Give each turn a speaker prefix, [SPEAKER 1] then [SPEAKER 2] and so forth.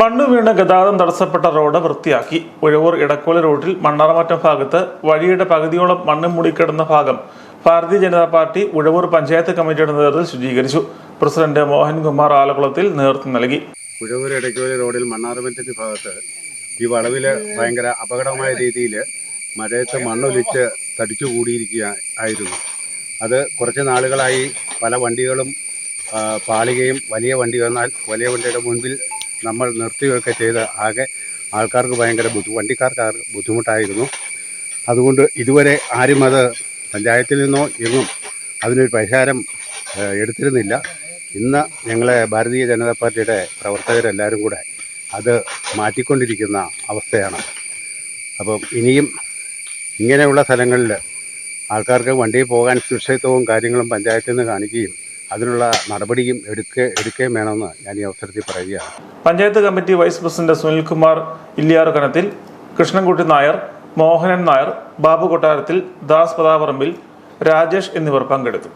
[SPEAKER 1] മണ്ണ് വീണ് ഗതാഗതം തടസ്സപ്പെട്ട റോഡ് വൃത്തിയാക്കി. ഉഴവൂർ ഇടക്കോല റോഡിൽ മണ്ണാറമറ്റം ഭാഗത്ത് വഴിയുടെ പകുതിയോളം മണ്ണ് മൂടിക്കിടന്ന ഭാഗം ഭാരതീയ ജനതാ പാർട്ടി ഉഴവൂർ പഞ്ചായത്ത് കമ്മിറ്റിയുടെ നേതൃത്വത്തിൽ ശുചീകരിച്ചു. പ്രസിഡന്റ് മോഹൻകുമാർ ആലക്കുളത്തിൽ നേതൃത്വം നൽകി.
[SPEAKER 2] ഉഴവൂർ ഇടക്കോളി റോഡിൽ മണ്ണാറുമറ്റത്തി ഭാഗത്ത് ഈ വളവിൽ ഭയങ്കര അപകടമായ രീതിയിൽ മഴയത്ത് മണ്ണൊലിച്ച് തടിച്ചു കൂടിയിരിക്കുക ആയിരുന്നു. അത് കുറച്ച് നാളുകളായി പല വണ്ടികളും പാളുകയും വലിയ വണ്ടി വന്നാൽ വലിയ വണ്ടിയുടെ മുൻപിൽ നമ്മൾ നിർത്തുകയൊക്കെ ചെയ്ത് ആകെ ആൾക്കാർക്ക് ഭയങ്കര ബുദ്ധി വണ്ടിക്കാർക്ക് ബുദ്ധിമുട്ടായിരുന്നു. അതുകൊണ്ട് ഇതുവരെ ആരും അത് പഞ്ചായത്തിൽ നിന്നോ എങ്ങും അതിനൊരു പരിഹാരം എടുത്തിരുന്നില്ല. ഇന്ന് ഞങ്ങളെ ഭാരതീയ ജനതാ പാർട്ടിയുടെ പ്രവർത്തകരെല്ലാവരും കൂടെ അത് മാറ്റിക്കൊണ്ടിരിക്കുന്ന അവസ്ഥയാണ്. അപ്പം ഇനിയും ഇങ്ങനെയുള്ള സ്ഥലങ്ങളിൽ ആൾക്കാർക്ക് വണ്ടിയിൽ പോകാൻ സുരക്ഷിതത്വവും കാര്യങ്ങളും പഞ്ചായത്തിൽ നിന്ന് കാണിക്കുകയും അതിനുള്ള നടപടിയും എടുക്ക എടുക്കുകയും വേണമെന്ന് ഞാൻ ഈ അവസരത്തിൽ പറയുകയാണ്.
[SPEAKER 1] Panchayat committee vice president Sunilkumar Illiyar കനത്തിൽ കൃഷ്ണൻകുട്ടി നായർ മോഹനൻ നായർ ബാബു കൊട്ടാരത്തിൽ ദാസ് പതാപറമ്പിൽ രാജേഷ് എന്നിവർ പങ്കെടുത്തു.